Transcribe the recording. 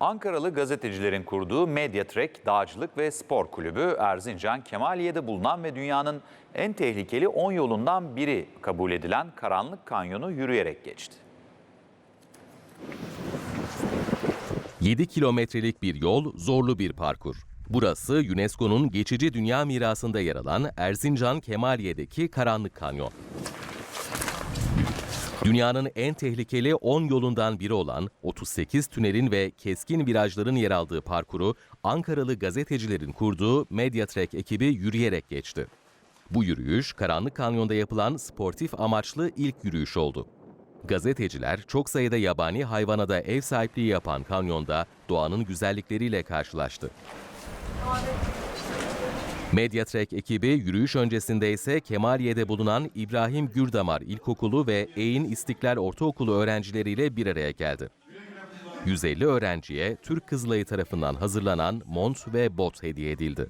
Ankaralı gazetecilerin kurduğu Mediatrek Dağcılık ve Spor Kulübü Erzincan Kemaliye'de bulunan ve dünyanın en tehlikeli 10 yolundan biri kabul edilen Karanlık Kanyonu yürüyerek geçti. 7 kilometrelik bir yol, zorlu bir parkur. Burası UNESCO'nun geçici dünya mirasında yer alan Erzincan Kemaliye'deki Karanlık Kanyon. Dünyanın en tehlikeli 10 yolundan biri olan 38 tünelin ve keskin virajların yer aldığı parkuru Ankaralı gazetecilerin kurduğu Mediatrek ekibi yürüyerek geçti. Bu yürüyüş Karanlık Kanyon'da yapılan sportif amaçlı ilk yürüyüş oldu. Gazeteciler çok sayıda yabani hayvana da ev sahipliği yapan kanyonda doğanın güzellikleriyle karşılaştı. Mediatrek ekibi yürüyüş öncesinde ise Kemaliye'de bulunan İbrahim Gürdamar İlkokulu ve Eğin İstiklal Ortaokulu öğrencileriyle bir araya geldi. 150 öğrenciye Türk Kızılayı tarafından hazırlanan mont ve bot hediye edildi.